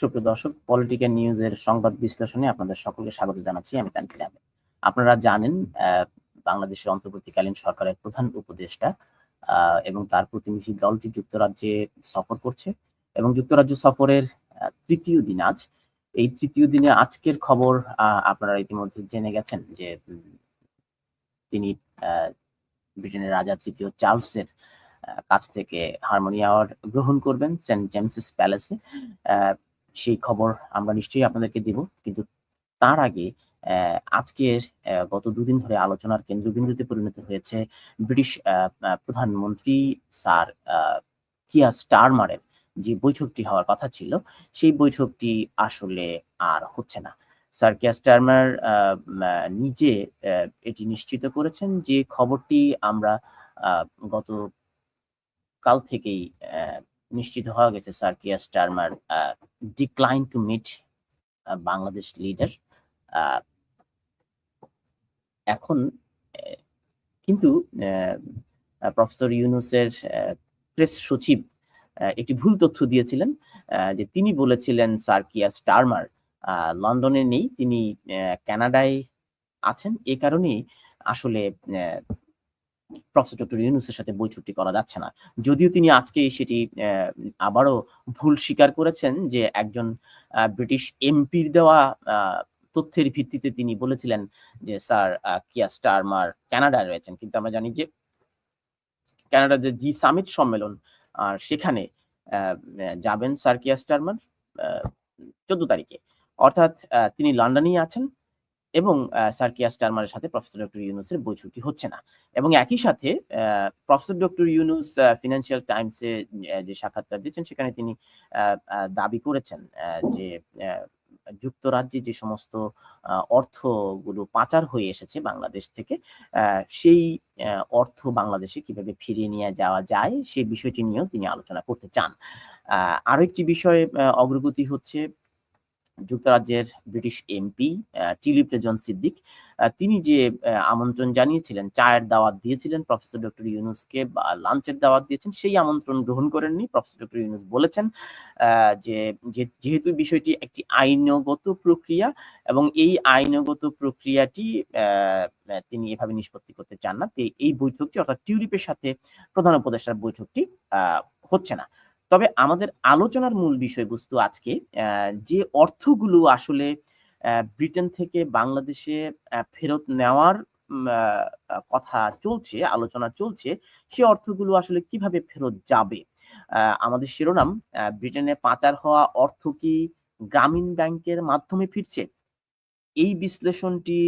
সুপ্রিয় দর্শক পলিটিক্যাল নিউজের সংবাদ বিশ্লেষণে আপনাদের সকলকে স্বাগত জানাচ্ছি, আমি তানকির আহমেদ। আপনারা জানেন বাংলাদেশের অন্তর্বর্তীকালীন সরকারের প্রধান উপদেষ্টা এবং তার প্রতিনিধি দলটি যুক্তরাজ্যে সফর করছে এবং যুক্তরাজ্য সফরের তৃতীয় দিন আজ। এই তৃতীয় দিনে আজকের খবর আপনারা ইতিমধ্যে জেনে গেছেন যে তিনি ব্রিটেনের রাজা তৃতীয় চার্লসের কাছ থেকে হারমোনি অ্যাওয়ার্ড গ্রহণ করবেন সেন্ট জেমসেস প্যালেসে। সেই খবর আমরা নিশ্চয়ই আপনাদেরকে দেব। কিন্তু তার আগে আজকের গত দুদিন ধরে আলোচনার কেন্দ্রবিন্দুতে পরিণত হয়েছে ব্রিটিশ প্রধানমন্ত্রী স্যার কিয়া স্টারমারের যে বৈঠকটি হওয়ার কথা ছিল, সেই বৈঠকটি আসলে আর হচ্ছে না। স্যার কিয়া স্টারমার নিজে এটি নিশ্চিত করেছেন যে খবরটি আমরা গত কাল থেকেই নিশ্চিত হওয়া গেছে sir Keir Starmer decline to meet Bangladesh leader এখন কিন্তু প্রফেসর ইউনুসের প্রেস সচিব একটি ভুল তথ্য দিয়েছিলেন যে তিনি বলেছিলেন স্যার কিয়া স্টারমার লন্ডনে নেই, তিনি কানাডায় আছেন, এ কারণেই আসলে প্রফেসর ডক্টর ইউনুসের সাথে বৈঠকটি করা যাচ্ছে না। যদিও তিনি আজকে সেটি আবারও ভুল স্বীকার করেছেন যে একজন ব্রিটিশ এমপির দেওয়া তথ্যের ভিত্তিতে তিনি বলেছিলেন যে, স্যার কিয়া স্টারমার কানাডায় রয়েছেন। কিন্তু আমরা জানি যে, কানাডার যে জি সামিট সম্মেলন, আর সেখানে যাবেন স্যার কিয়া স্টারমার চোদ্দ তারিখে। অর্থাৎ তিনি লন্ডনেই আছেন। এবং স্যার স্টারমারের সাথে প্রফেসর ডক্টর ইউনুসের বৈঠকটি হচ্ছে না। এবং একই সাথে প্রফেসর ডক্টর ইউনুস ফিনান্সিয়াল টাইমসে যে সাক্ষাৎকার দিয়েছেন, সেখানে তিনি দাবি করেছেন যে যুক্তরাজ্যে যে সমস্ত অর্থগুলো পাচার হয়ে এসেছে বাংলাদেশ থেকে সেই অর্থ বাংলাদেশে কীভাবে ফিরিয়ে নিয়ে যাওয়া যায় সেই বিষয়টি নিয়েও তিনি আলোচনা করতে চান। আরও একটি বিষয়ে অগ্রগতি হচ্ছে যুক্তরাজ্যের British MP tulip Rezon Siddiq. তিনি যে আমন্ত্রণ জানিয়েছিলেন, চায়ের দাওয়াত দিয়েছিলেন, প্রফেসর ডক্টর ইউনুসকে, বা লাঞ্চের দাওয়াত দিয়েছেন, সেই আমন্ত্রণ গ্রহণ করেননি, প্রফেসর ডক্টর ইউনুস বলেছেন যে যেহেতু বিষয়টি একটি আইনগত প্রক্রিয়া, এবং এই আইনগত প্রক্রিয়াটি তিনি এভাবে নিষ্পত্তি করতে চান না এই বৈঠকটি অর্থাৎ টিউলিপের সাথে প্রধান উপদেষ্টার বৈঠকটি হচ্ছে না। তবে আমাদের আলোচনার মূল বিষয়বস্তু আজকে যে অর্থগুলো আসলে ব্রিটেন থেকে বাংলাদেশে ফেরত নেওয়ার কথা চলছে, আলোচনা চলছে, সে অর্থগুলো আসলে কীভাবে ফেরত যাবে? আমাদের শিরোনাম ব্রিটেনে পাচার হওয়া অর্থ কি গ্রামীণ ব্যাংকের মাধ্যমে ফিরছে? এই বিশ্লেষণটি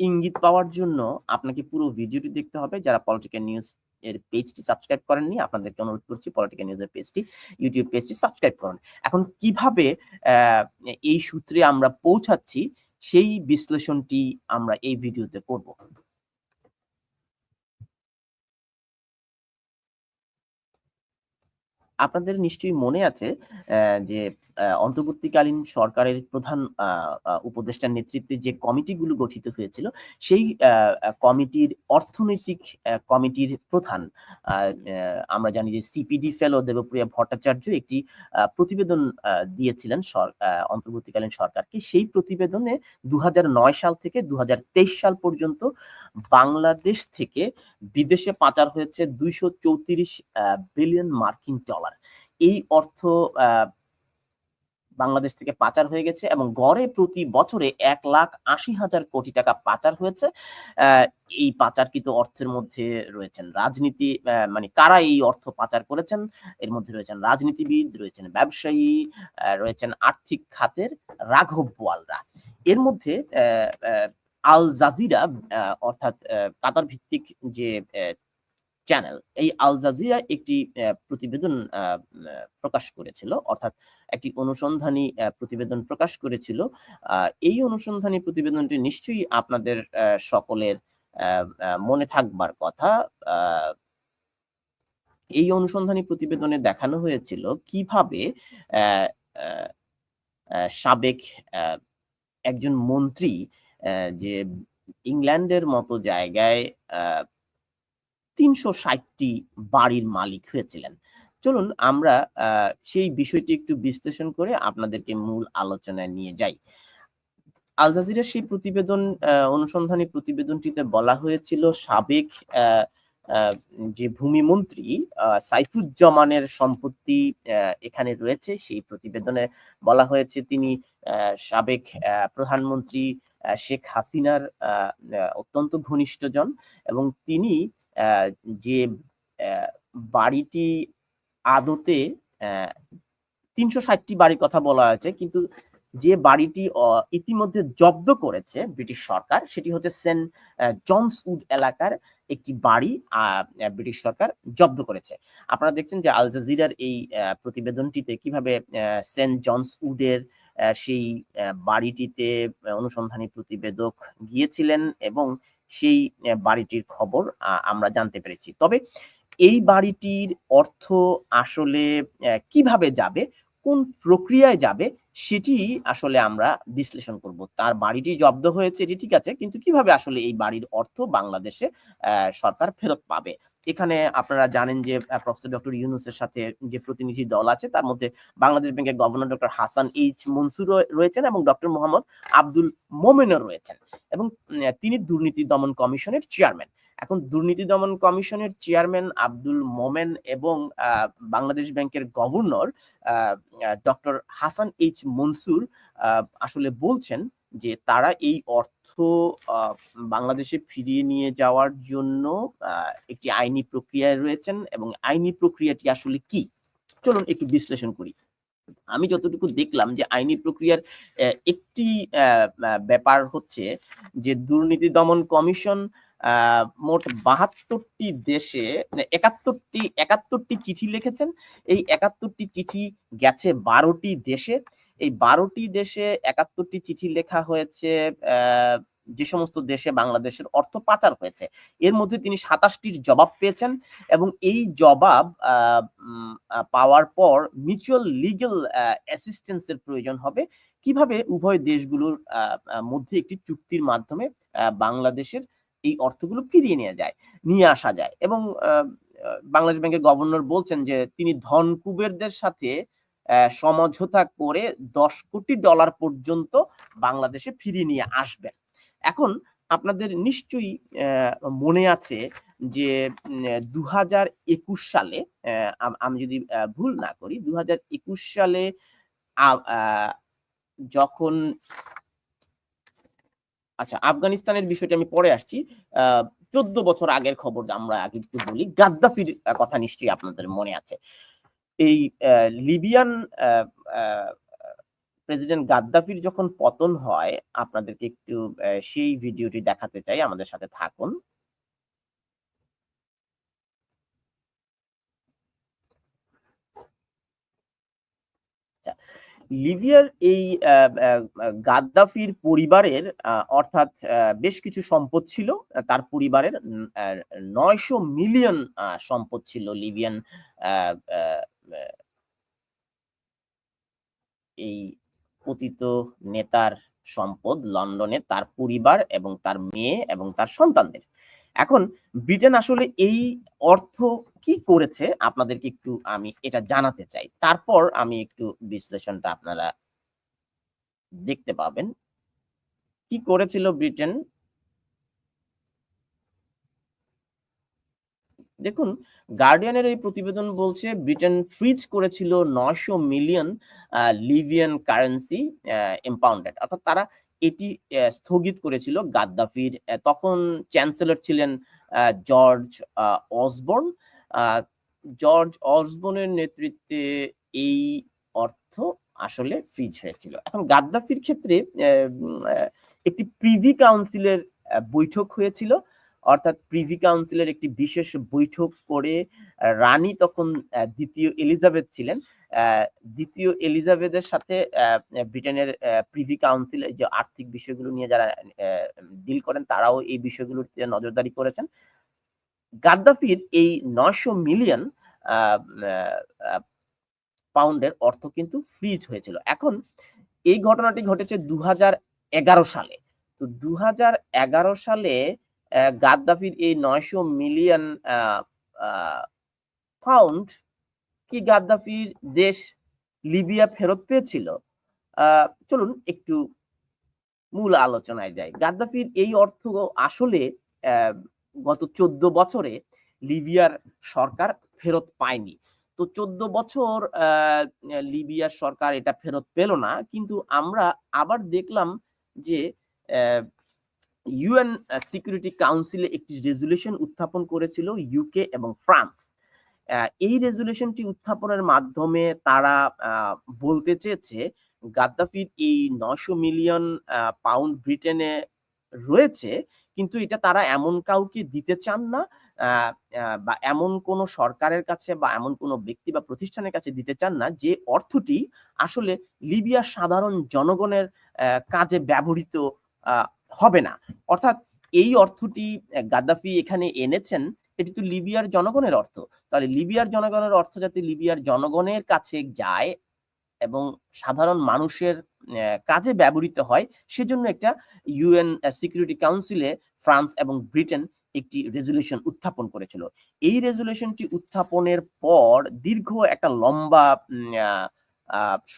ইঙ্গিত পাওয়ার জন্য আপনাকে পুরো ভিডিওটি দেখতে হবে। যারা পলিটিক্যাল নিউজ এর পেজটি সাবস্ক্রাইব করেননি, আপনাদেরকে অনুরোধ করছি পলিটিক্যাল নিউজের পেজটি ইউটিউব পেজটি সাবস্ক্রাইব করুন। এখন কীভাবে এই সূত্রে আমরা পৌঁছাচ্ছি, সেই বিশ্লেষণটি আমরা এই ভিডিওতে করব। আপনাদের নিশ্চয়ই মনে আছে যে অন্তর্বর্তীকালীন সরকারের প্রধান উপদেষ্টার নেতৃত্বে যে কমিটিগুলো গঠিত হয়েছিল সেই কমিটির অর্থনৈতিক কমিটির প্রধান আমরা জানি যে সিপিডি ফেলো দেবপ্রিয়া ভট্টাচার্য একটি প্রতিবেদন দিয়েছিলেন অন্তর্বর্তীকালীন সরকারকে। সেই প্রতিবেদনে দু হাজার নয় সাল থেকে দু হাজার তেইশ সাল পর্যন্ত বাংলাদেশ থেকে বিদেশে পাচার হয়েছে দুইশো চৌত্রিশ বিলিয়ন মার্কিন ডলার। এই অর্থ আহ, বাংলাদেশ থেকে পাচার হয়ে গেছে এবং গড়ে প্রতি বছরে এক লাখ আশি হাজার কোটি টাকা পাচার হয়েছে। এই পাচারকৃত অর্থের মধ্যে রয়েছেন রাজনীতি মানে কারা এই অর্থ পাচার করেছেন, এর মধ্যে রয়েছেন রাজনীতিবিদ, রয়েছেন ব্যবসায়ী রয়েছেন আর্থিক খাতের রাঘব বোয়ালরা। এর মধ্যে আল জাজিরা অর্থাৎ কাতার ভিত্তিক যে চ্যানেল এই আল জাজিরা একটি প্রতিবেদন প্রকাশ করেছিল, অর্থাৎ একটি অনুসন্ধানী প্রতিবেদন প্রকাশ করেছিল। এই অনুসন্ধানী প্রতিবেদনটি নিশ্চয়ই আপনাদের সকলের মনে থাকবার কথা। এই অনুসন্ধানী প্রতিবেদনে দেখানো হয়েছিল কীভাবে সাবেক একজন মন্ত্রী যে ইংল্যান্ডের মতো জায়গায় তিনশো ষাটটি বাড়ির মালিক হয়েছিলেন। চলুন আমরা সেই বিষয়টি একটু বিশ্লেষণ করে আপনাদেরকে মূল আলোচনায় নিয়ে যাই। আল জাজিরার সেই প্রতিবেদন অনুসন্ধানী প্রতিবেদনটিতে বলা হয়েছিল সাবেক যে ভূমিমন্ত্রী আহ, সাইফুজ্জামানের সম্পত্তি এখানে রয়েছে। সেই প্রতিবেদনে বলা হয়েছে তিনি সাবেক প্রধানমন্ত্রী শেখ হাসিনার অত্যন্ত ঘনিষ্ঠজন এবং তিনি যে বাড়িটি আদতে তিনশো ষাটটি বাড়ির কথা বলা হয়েছে। কিন্তু যে বাড়িটি ইতিমধ্যে জব্দ করেছে ব্রিটিশ সরকার, সেটি হচ্ছে সেন্ট জনসউড এলাকার একটি বাড়ি ব্রিটিশ সরকার জব্দ করেছে। আপনারা দেখছেন যে আল জাজিরার এই প্রতিবেদনটিতে কীভাবে সেন্ট জনসউডের সেই বাড়িটিতে অনুসন্ধানী প্রতিবেদক গিয়েছিলেন এবং সেই বাড়িটির খবর আমরা জানতে পেরেছি। তবে এই বাড়িটির অর্থ আসলে কীভাবে যাবে, কোন প্রক্রিয়ায় যাবে, সেটি আসলে আমরা বিশ্লেষণ করব। তার বাড়িটি জব্দ হয়েছে, এটি ঠিক আছে, কিন্তু কীভাবে আসলে এই বাড়ির অর্থ বাংলাদেশে সরকার ফেরত পাবে? এখানে আপনারা জানেন যে প্রফেসর ডক্টর ইউনুসের সাথে যে প্রতিনিধি দল আছে, তার মধ্যে বাংলাদেশ ব্যাংকের governor doctor Hasan H Mansur রয়েছেন এবং ডক্টর মোহাম্মদ আব্দুল মোমেনও রয়েছেন এবং তিনি দুর্নীতি দমন কমিশনের চেয়ারম্যান। এখন দুর্নীতি দমন কমিশনের চেয়ারম্যান আব্দুল মোমেন এবং বাংলাদেশ ব্যাংকের governor doctor Hasan H Mansur আসলে বলছেন যে তারা এই অর্থ বাংলাদেশে ফিরিয়ে নিয়ে যাওয়ার জন্য একটি আইনি প্রক্রিয়ায় রয়েছেন এবং আইনি প্রক্রিয়াটি আসলে কি? চলুন একটু বিশ্লেষণ করি। আমি যতটুকু দেখলাম যে আইনি প্রক্রিয়ার একটি ব্যাপার হচ্ছে যে দুর্নীতি দমন কমিশন মোট বাহাত্তরটি দেশে মানে একাত্তরটি একাত্তরটি চিঠি লিখেছেন। এই একাত্তরটি চিঠি গেছে বারোটি দেশে। এই বারোটি দেশে একাত্তরটি চিঠি লেখা হয়েছে যে সমস্ত দেশে বাংলাদেশের অর্থ পাচার হয়েছে। এর মধ্যে তিনি সাতাশটির জবাব পেয়েছেন এবং এই জবাব পাওয়ার পর মিউচুয়াল লিগ্যাল অ্যাসিস্ট্যান্সের প্রয়োজন হবে। কীভাবে উভয় দেশগুলোর মধ্যে একটি চুক্তির মাধ্যমে বাংলাদেশের এই অর্থগুলো ফিরিয়ে নিয়ে যায় নিয়ে আসা যায়? এবং বাংলাদেশ ব্যাংকের গভর্নর বলছেন যে তিনি ধনকুবেরদের সাথে আহ, সমঝোতা করে দশ কোটি ডলার পর্যন্ত বাংলাদেশে ফিরিয়ে নিয়ে আসবেন। এখন আপনাদের নিশ্চয়ই মনে আছে যে দু সালে আমি যদি ভুল না করি দু হাজার একুশ সালে যখন আচ্ছা আফগানিস্তানের বিষয়টা আমি পরে আসছি চোদ্দ বছর আগের খবর আমরা আগে একটু বলি, গাদ্দাফির কথা নিশ্চয়ই আপনাদের মনে আছে। এই লিবিয়ান প্রেসিডেন্ট গাদ্দাফির যখন পতন হয় আপনাদেরকে একটু সেই ভিডিওটি দেখাতে চাই আমাদের সাথে থাকুন। আচ্ছা, লিবিয়ার এই আহ, আহ, গাদ্দাফির পরিবারের অর্থাৎ বেশ কিছু সম্পদ ছিল তার পরিবারের নয়শো মিলিয়ন সম্পদ ছিল লিবিয়ান এই পতিত নেতার সম্পদ লন্ডনে তার পরিবার এবং তার মেয়ে এবং তার সন্তানদের। এখন ব্রিটেন আসলে এই অর্থ কি করেছে আপনাদেরকে একটু আমি এটা জানাতে চাই। তারপর আমি একটু বিশ্লেষণটা আপনারা দেখতে পাবেন। কি করেছিল ব্রিটেন দেখুন গার্ডিয়ানের এই প্রতিবেদন বলছে ব্রিটেন ফ্রিজ করেছিল নয়শো মিলিয়ন লিবিয়ান কারেন্সি এম্পাউন্ডেড অর্থাৎ তারা এটি স্থগিত করেছিল গাদ্দাফির। তখন চ্যান্সেলর ছিলেন জর্জ অসবর্ন জর্জ অসবর্নের নেতৃত্বে এই অর্থ আসলে ফ্রিজ হয়েছিল। এখন গাদ্দাফির ক্ষেত্রে আহ, আহ, একটি প্রিভি কাউন্সিলের বৈঠক হয়েছিল। অর্থাৎ প্রিভি কাউন্সিলের একটি বিশেষ বৈঠক করে রানী তখন দ্বিতীয় এলিজাবেথ ছিলেন। দ্বিতীয় এলিজাবেথের সাথে ব্রিটেনের প্রিভি কাউন্সিল যে আর্থিক বিষয়গুলো নিয়ে যারা ডিল করেন, তারাও এই বিষয়গুলোতে নজরদারি করেছেন। গাদ্দাফির এই নয়শো মিলিয়ন পাউন্ডের অর্থ কিন্তু ফ্রিজ হয়েছিল। এখন এই ঘটনাটি ঘটেছে দু হাজার এগারো সালে। তো দু হাজার এগারো সালে গাদ্দাফির এই নয়শো মিলিয়ন পাউন্ড কি গাদ্দাফির দেশ লিবিয়া ফেরত পেয়েছিল? চলুন একটু মূল আলোচনায় যাই। গাদ্দাফির এই অর্থ আসলে গত চোদ্দ বছরে লিবিয়ার সরকার ফেরত পায়নি। তো চোদ্দ বছর লিবিয়ার সরকার এটা ফেরত পেল না, কিন্তু আমরা আবার দেখলাম যে ইউএন সিকিউরিটি কাউন্সিলে একটি রেজুলেশন উত্থাপন করেছিল ইউকে এবং ফ্রান্স এই রেজুলেশনটি উত্থাপনের মাধ্যমে তারা বলতে চেয়েছে গাদ্দাফির এই নশো মিলিয়ন পাউন্ড ব্রিটেনে রয়েছে কিন্তু এটা তারা এমন কাউকে দিতে চান না আহ, বা এমন কোন সরকারের কাছে বা এমন কোন ব্যক্তি বা প্রতিষ্ঠানের কাছে দিতে চান না যে অর্থটি আসলে লিবিয়ার সাধারণ জনগণের কাজে ব্যবহৃত হবে না। অর্থাৎ এই অর্থটি গাদ্দাফি এখানে এনেছেন, এটি তো লিবিয়ার জনগণের অর্থ। তাহলে লিবিয়ার জনগণের অর্থ যাতে লিবিয়ার জনগণের কাছে যায় এবং সাধারণ মানুষের কাজে ব্যবহৃত হয়, সেজন্য একটা ইউএন সিকিউরিটি কাউন্সিলে ফ্রান্স এবং ব্রিটেন একটি রেজুলেশন উত্থাপন করেছিল। এই রেজুলেশনটি উত্থাপনের পর দীর্ঘ একটা লম্বা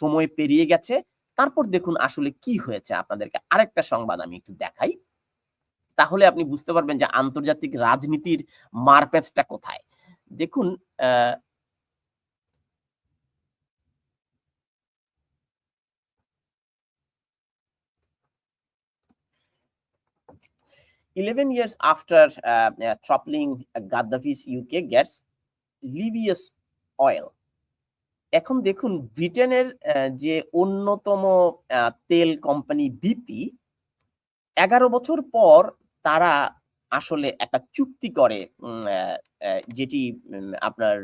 সময় পেরিয়ে গেছে। তারপর দেখুন আসলে কি হয়েছে আপনাদেরকে আরেকটা সংবাদ আমি একটু দেখাই তাহলে আপনি বুঝতে পারবেন যে আন্তর্জাতিক রাজনীতির মারপ্যাচটা কোথায় দেখুন after uh, uh, toppling Gaddafi's UK gets Libya's oil. এখন দেখুন, ব্রিটেনের যে অন্যতম তেল কোম্পানি বিপি, এগারো বছর পর তারা আসলে একটা চুক্তি করে যেটি আপনার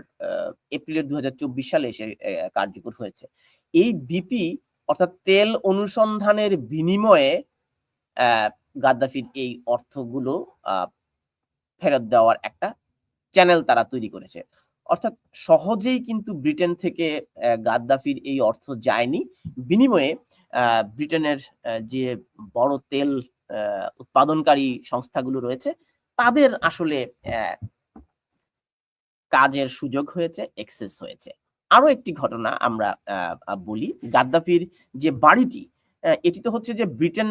এপ্রিলের দু সালে এসে কার্যকর হয়েছে। এই বিপি, অর্থাৎ তেল অনুসন্ধানের বিনিময়ে গাদ্দাফির এই অর্থগুলো ফেরত দেওয়ার একটা চ্যানেল তারা তৈরি করেছে। অর্থাৎ সহজেই কিন্তু ব্রিটেন থেকে গাদ্দাফির এই অর্থ যায়নি। বিনিময়ে ব্রিটেনের যে বড় তেল উৎপাদনকারী সংস্থাগুলো রয়েছে, তাদের আসলে কাজের সুযোগ হয়েছে এক্সেস হয়েছে। আরও একটি ঘটনা আমরা বলি, গাদ্দাফির যে বাড়িটি এটি তো হচ্ছে যে ব্রিটেন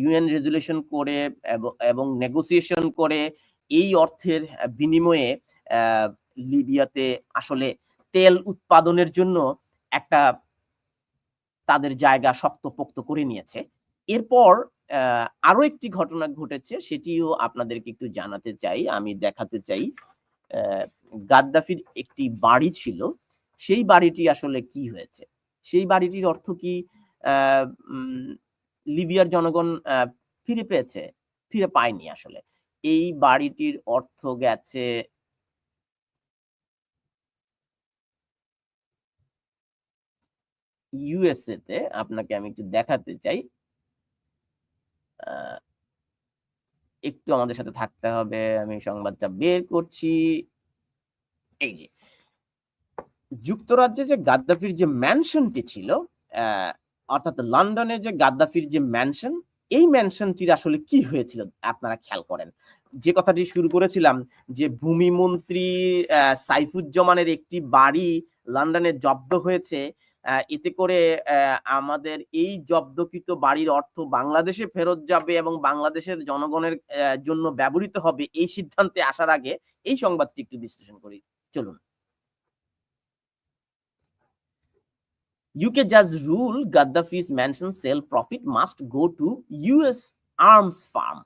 ইউএন রেজুলেশন করে এবং- নেগোসিয়েশন করে এই অর্থের বিনিময়ে লিবিয়াতে আসলে তেল উৎপাদনের জন্য একটা তাদের জায়গা শক্তপোক্ত করে নিয়েছে। এরপর আরও একটি ঘটনা ঘটেছে, সেটিও আপনাদেরকে একটু জানাতে চাই, আমি দেখাতে চাই। গাদ্দাফির একটি বাড়ি ছিল, সেই বাড়িটি আসলে কি হয়েছে? সেই বাড়িটির অর্থ কি? লিবিয়ার জনগণ ফিরে পেয়েছে, ফিরে পায়নি আসলে। এই বাড়িটির অর্থ গেছে ইউএসএ তে আপনাকে আমি একটু দেখাতে চাই। একটু আমাদের সাথে থাকতে হবে। আমি সংবাদটা বের করছি। এই যে যুক্তরাজ্যে যে গাদ্দাফির যে ম্যানশনটি ছিল অর্থাৎ লন্ডনে যে গাদ্দাফির যে ম্যানশন এই ম্যানশনটির আসলে কি হয়েছিল আপনারা খেয়াল করেন? যে কথাটি শুরু করেছিলাম যে ভূমিমন্ত্রী আহ, সাইফুজ্জামানের একটি বাড়ি লন্ডনে জব্দ হয়েছে এতে করে আমাদের এই জব্দকৃত বাড়ির অর্থ বাংলাদেশে ফেরত যাবে এবং বাংলাদেশের জনগণের জন্য ব্যবহৃত হবে এই সিদ্ধান্তে আসার আগে এই সংবাদটি একটু বিশ্লেষণ করি চলুন UK judge rule Gaddafi's mansion sale profit must go to US arms farm.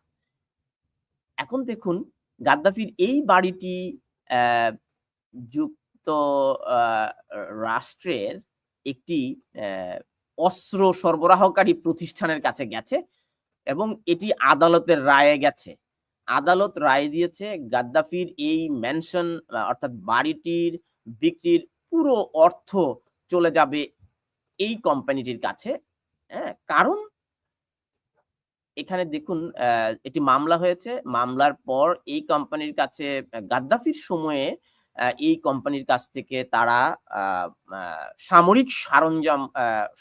এখন দেখুন, গাদ্দাফির এই বাড়িটি যুক্ত রাষ্ট্রের একটি অস্ত্র সরবরাহকারী প্রতিষ্ঠানের কাছে গেছে এবং এটি আদালতের রায়ে গেছে। আদালত রায় দিয়েছে গাদ্দাফির এই ম্যানশন অর্থাৎ বাড়িটির বিক্রির পুরো অর্থ চলে যাবে এই কোম্পানিটির কাছে। হ্যাঁ কারণ এখানে দেখুন এটি মামলা হয়েছে। মামলার পর এই কোম্পানির কাছে গাদ্দাফির সময়ে এই কোম্পানির কাছ থেকে তারা সামরিক সরঞ্জাম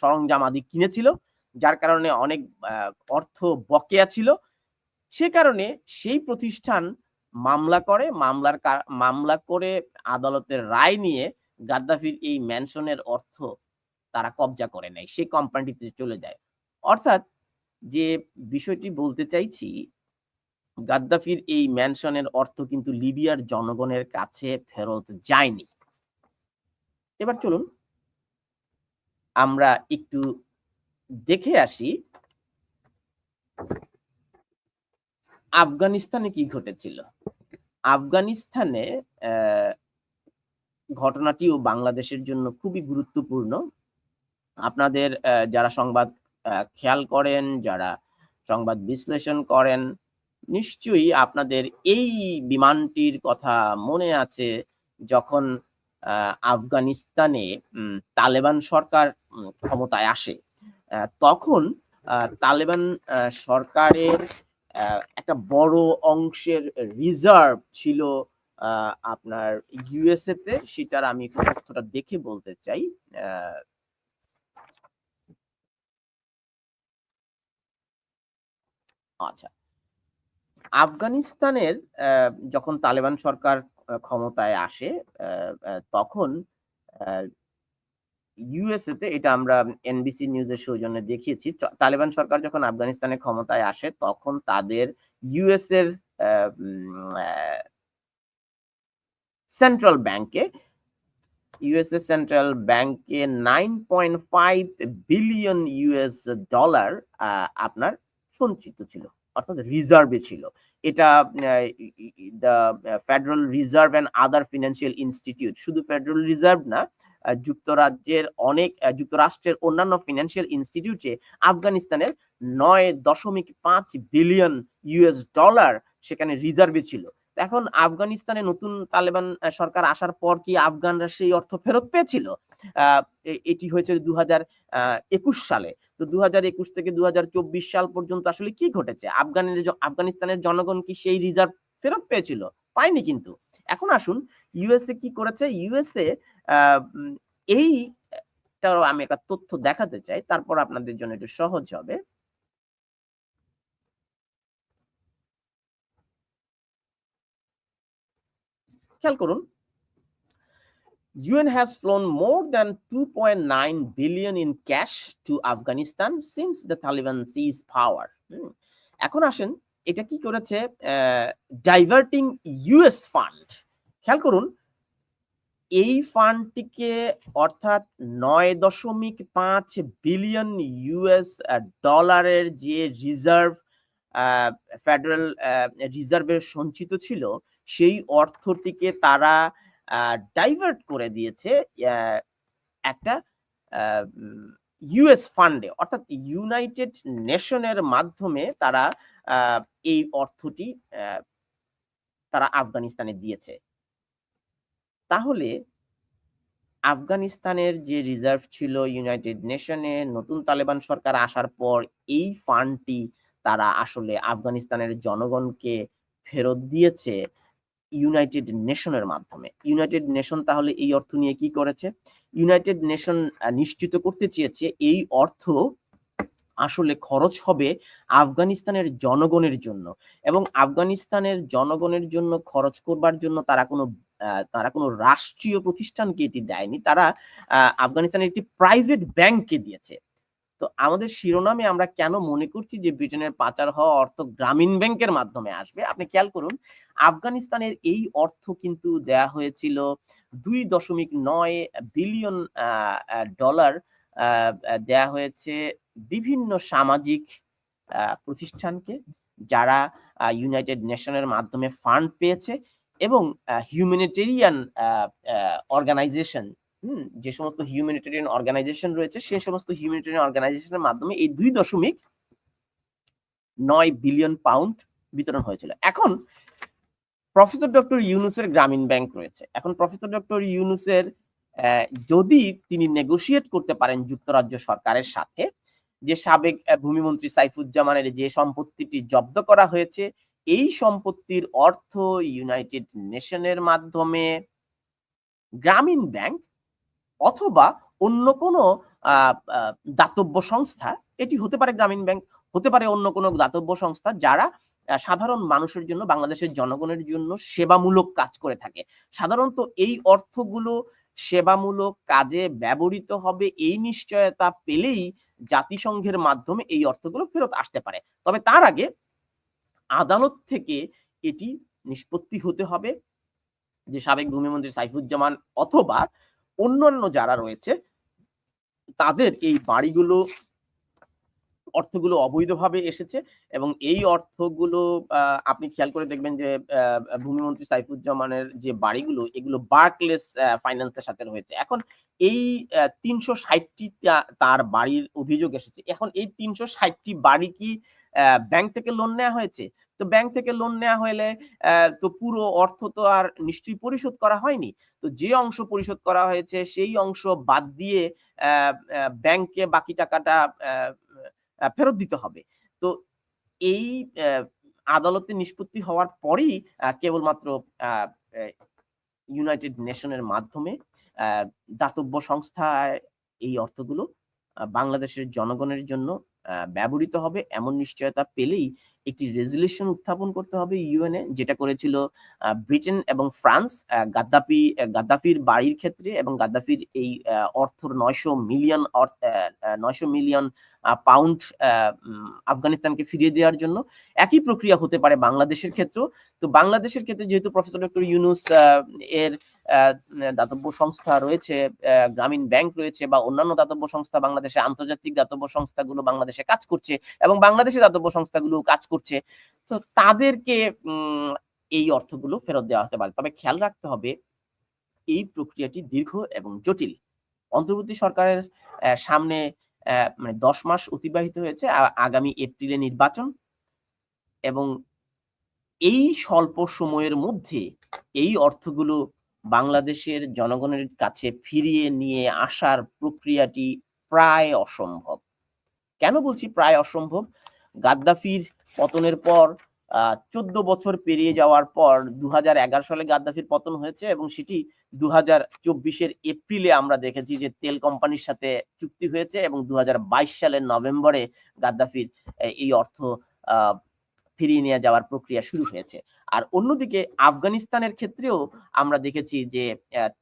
সরঞ্জাম আদি কিনেছিল, যার কারণে অনেক অর্থ বকেয়া ছিল। সে কারণে সেই প্রতিষ্ঠান মামলা করে, মামলার মামলা করে আদালতের রায় নিয়ে গাদ্দাফির এই ম্যানশনের অর্থ তারা কবজা করে নেয়। সেই কোম্পানিটিতে চলে যায়। অর্থাৎ যে বিষয়টি বলতে চাইছি গাদ্দাফির এই ম্যানশনের অর্থ কিন্তু লিবিয়ার জনগণের কাছে ফেরত যায়নি। এবার চলুন, আমরা একটু দেখে আসি আফগানিস্তানে কি ঘটেছিল। আফগানিস্তানে ঘটনাটিও বাংলাদেশের জন্য খুবই গুরুত্বপূর্ণ। আপনাদের যারা সংবাদ খেয়াল করেন, যারা সংবাদ বিশ্লেষণ করেন নিশ্চয়ই আপনাদের এই বিমানটির কথা মনে আছে যখন আফগানিস্তানে তালেবান সরকার ক্ষমতায় আসে। তখন তালেবান সরকারের একটা বড় অংশের রিজার্ভ ছিল আপনার ইউএসএ তে সেটার আমি তথ্যটা দেখে বলতে চাই। আচ্ছা। আফগানিস্তানের যখন তালেবান সরকার ক্ষমতায় আসে তখন ইউএসএ তে এটা আমরা এনবিসি নিউজের সৌজন্যে দেখিয়েছি তালেবান সরকার যখন আফগানিস্তানে ক্ষমতায় আসে, তখন তাদের ইউএস এর সেন্ট্রাল ব্যাংকে ইউএসএ সেন্ট্রাল ব্যাংকে nine point five billion US dollar আপনার সঞ্চিত ছিল। অর্থাৎ রিজার্ভে ছিল। এটা the federal reserve and other financial institute শুধু ফেডারেল রিজার্ভ না যুক্তরাজ্যের অনেক যুক্তরাষ্ট্রের অন্যান্য ফিনান্সিয়াল ইনস্টিটিউটে আফগানিস্তানের নয় দশমিক পাঁচ বিলিয়ন ইউএস ডলার সেখানে রিজার্ভে ছিল। এখন আফগানিস্তানে নতুন তালেবান সরকার আসার পর কি আফগানরা সেই অর্থ ফেরত পেয়েছিল? এটি হয়েছে দু একুশ সালে। তো দু একুশ থেকে দু সাল পর্যন্ত আসলে কি ঘটেছে? আফগানের আফগানিস্তানের জনগণ কি সেই রিজার্ভ ফেরত পেয়েছিল? পায়নি কিন্তু। এখন আসুন ইউএসএ কি করেছে? ইউএসএ এই আমি একটা তথ্য দেখাতে চাই, তারপর আপনাদের জন্য একটু সহজ হবে। খেয়াল করুন UN has flown more than 2.9 billion in cash to Afghanistan since the Taliban seized power. এখন আসেন, এটা কি করেছে? ডাইভার্টিং ইউএস ফান্ড খেয়াল করুন, এই ফান্ডটিকে অর্থাৎ নয় দশমিক পাঁচ বিলিয়ন ইউএস ডলারের যে রিজার্ভ ফেডারেল রিজার্ভের সঞ্চিত ছিল, সেই অর্থটিকে তারা ডাইভার্ট করে দিয়েছে একটা ইউএস ফান্ডে অর্থাৎ ইউনাইটেড নেশনের মাধ্যমে তারা এই অর্থটি তারা আফগানিস্তানে দিয়েছে। তাহলে আফগানিস্তানের যে রিজার্ভ ছিল ইউনাইটেড নেশনে নতুন তালেবান সরকার আসার পর এই ফান্ডটি তারা আসলে আফগানিস্তানের জনগণকে ফেরত দিয়েছে। ইউনাইটেড নেশনের মাধ্যমে। ইউনাইটেড নেশন তাহলে এই অর্থ নিয়ে কি করেছে? ইউনাইটেড নেশন নিশ্চিত করতে চেয়েছে এই অর্থ আসলে খরচ হবে আফগানিস্তানের জনগণের জন্য। এবং আফগানিস্তানের জনগণের জন্য খরচ করবার জন্য তারা কোনো তারা কোনো রাষ্ট্রীয় প্রতিষ্ঠানকে এটি দেয়নি। তারা আফগানিস্তানের একটি প্রাইভেট ব্যাংককে দিয়েছে। তো আমাদের শিরোনামে আমরা কেন মনে করছি যে ব্রিটেনের পাচার হওয়া অর্থ গ্রামীণ ব্যাংকের মাধ্যমে আসবে? আপনি খেয়াল করুন, আফগানিস্তানের এই অর্থ কিন্তু দেয়া হয়েছিল দুই দশমিক নয় বিলিয়ন ডলার দেয়া হয়েছে বিভিন্ন সামাজিক প্রতিষ্ঠানকে যারা ইউনাইটেড নেশনের মাধ্যমে ফান্ড পেয়েছে এবং হিউম্যানিটেরিয়ান অর্গানাইজেশন হুম, যে সমস্ত হিউম্যানিটেরিয়ান অর্গানাইজেশন রয়েছে, সে সমস্ত হিউম্যানিটেরিয়ান অর্গানাইজেশনের মাধ্যমে এই দুই দশমিক নয় বিলিয়ন পাউন্ড বিতরণ হয়েছিল। এখন প্রফেসর ডক্টর ইউনুসের গ্রামীণ ব্যাংক রয়েছে। এখন প্রফেসর ডক্টর ইউনুসের যদি তিনি নেগোসিয়েট করতে পারেন যুক্তরাজ্য সরকারের সাথে, যে সাবেক ভূমিমন্ত্রী সাইফুজ্জামানের যে সম্পত্তিটি জব্দ করা হয়েছে, এই সম্পত্তির অর্থ ইউনাইটেড নেশনের মাধ্যমে গ্রামীণ ব্যাংক অথবা অন্য কোনো দাতব্য সংস্থা, এটি হতে পারে গ্রামীণ ব্যাংক, হতে পারে অন্য কোনো দাতব্য সংস্থা যারা সাধারণ মানুষের জন্য, বাংলাদেশের জনগণের জন্য সেবামূলক কাজ করে থাকে। সাধারণত এই অর্থগুলো সেবামূলক কাজে ব্যবহৃত হবে এই নিশ্চয়তা পেলেই জাতিসংঘের মাধ্যমে এই অর্থগুলো ফেরত আসতে পারে। তবে তার আগে আদালত থেকে এটি নিষ্পত্তি হতে হবে, যে সাবেক ভূমিমন্ত্রী সাইফুজ্জামান অথবা অন্যান্য যারা রয়েছে, তাদের এই বাড়িগুলো, অর্থগুলো অবৈধভাবে এসেছে এবং এই অর্থগুলো আপনি খেয়াল করে দেখবেন যে ভূমিমন্ত্রী সাইফুজ্জামানের যে বাড়িগুলো, এগুলো বার্কলেস ফাইন্যান্সের সাথে রয়েছে। এখন এই তিনশো ষাটটি তার বাড়ির অভিযোগ এসেছে। এখন এই তিনশো ষাটটি বাড়ি কি ব্যাংক থেকে লোন নেওয়া হয়েছে? তো ব্যাংক থেকে লোন নেওয়া হলে তো পুরো অর্থ তো আর নিশ্চয়ই পরিশোধ করা হয়নি। তো যে অংশ পরিশোধ করা হয়েছে, সেই অংশ বাদ দিয়ে ব্যাংকে বাকি টাকাটা ফেরত দিতে হবে। তো এই আদালতে নিষ্পত্তি হওয়ার পরেই কেবলমাত্র ইউনাইটেড নেশনের মাধ্যমে দাতব্য সংস্থায় এই অর্থগুলো বাংলাদেশের জনগণের জন্য ব্যবহৃত হবে এমন নিশ্চয়তা পেলেই একটি রেজলিউশন উত্থাপন করতে হবে ইউএনএ যেটা করেছিল ব্রিটেন এবং ফ্রান্স গাদ্দাফি গাদ্দাফির বাড়ির ক্ষেত্রে এবং গাদ্দাফির এই আহ, অর্থর নয়শো মিলিয়ন নয়শো মিলিয়ন পাউন্ড আফগানিস্তানকে ফিরিয়ে দেওয়ার জন্য। একই প্রক্রিয়া হতে পারে বাংলাদেশের ক্ষেত্রেও। তো বাংলাদেশের ক্ষেত্রে যেহেতু প্রফেসর ডক্টর ইউনুস এর দাতব্য সংস্থা রয়েছে গ্রামীণ ব্যাংক রয়েছে বা অন্যান্য দাতব্য সংস্থা বাংলাদেশে, আন্তর্জাতিক দাতব্য সংস্থাগুলো বাংলাদেশে কাজ করছে এবং বাংলাদেশে দাতব্য সংস্থাগুলো কাজ করছে। তো তাদেরকে এই অর্থগুলো ফেরত দেওয়া হতে পারে। তবে খেয়াল রাখতে হবে, এই প্রক্রিয়াটি দীর্ঘ এবং জটিল। অন্তর্বর্তী সরকারের সামনে মানে দশ মাস অতিবাহিত হয়েছে আগামী এপ্রিলে নির্বাচন এবং এই স্বল্প সময়ের মধ্যে এই অর্থগুলো বাংলাদেশের জনগণের কাছে ফিরিয়ে নিয়ে আসার প্রক্রিয়াটি প্রায় অসম্ভব। কেন বলছি প্রায় অসম্ভব? গাদ্দাফির পতনের পর চোদ্দ বছর পেরিয়ে যাওয়ার পর দু হাজার এগারো সালে গাদ্দাফির পতন হয়েছে এবং সেটি দু হাজার এপ্রিলে আমরা দেখেছি যে তেল কোম্পানির সাথে চুক্তি হয়েছে এবং দু হাজার বাইশ সালের নভেম্বরে গাদ্দাফির এই অর্থ ফিরিয়ে নিয়ে যাওয়ার প্রক্রিয়া শুরু হয়েছে। আর অন্যদিকে আফগানিস্তানের ক্ষেত্রেও আমরা দেখেছি যে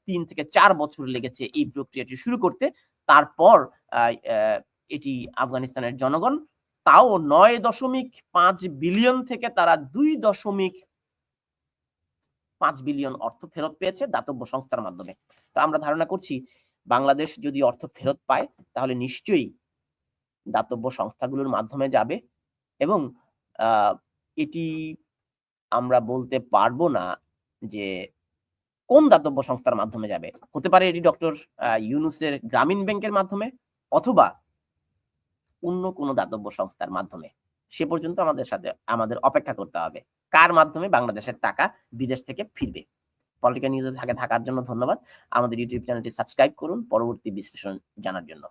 তিন থেকে চার বছর লেগেছে এই প্রক্রিয়াটি শুরু করতে। তারপর এটি আফগানিস্তানের জনগণ, তাও নয় দশমিক পাঁচ বিলিয়ন থেকে তারা দুই দশমিক পাঁচ বিলিয়ন অর্থ ফেরত পেয়েছে দাতব্য সংস্থার মাধ্যমে। তো আমরা ধারণা করছি, বাংলাদেশ যদি অর্থ ফেরত পায়, তাহলে নিশ্চয়ই দাতব্য সংস্থাগুলোর মাধ্যমে যাবে এবং এটি আমরা বলতে পারব না যে কোন দাতব্য সংস্থার মাধ্যমে যাবে। হতে পারে এটি ডক্টর ইউনুসের গ্রামীণ ব্যাংকের মাধ্যমে অথবা অন্য কোনো দাতব্য সংস্থার মাধ্যমে। সে পর্যন্ত আমাদের সাথে, আমাদের অপেক্ষা করতে হবে। কার মাধ্যমে বাংলাদেশের টাকা বিদেশ থেকে ফিরবে? পলিটিক্যাল নিউজে থাকে থাকার জন্য ধন্যবাদ। আমাদের ইউটিউব চ্যানেলটি সাবস্ক্রাইব করুন। পরবর্তী বিশ্লেষণ জানার জন্য।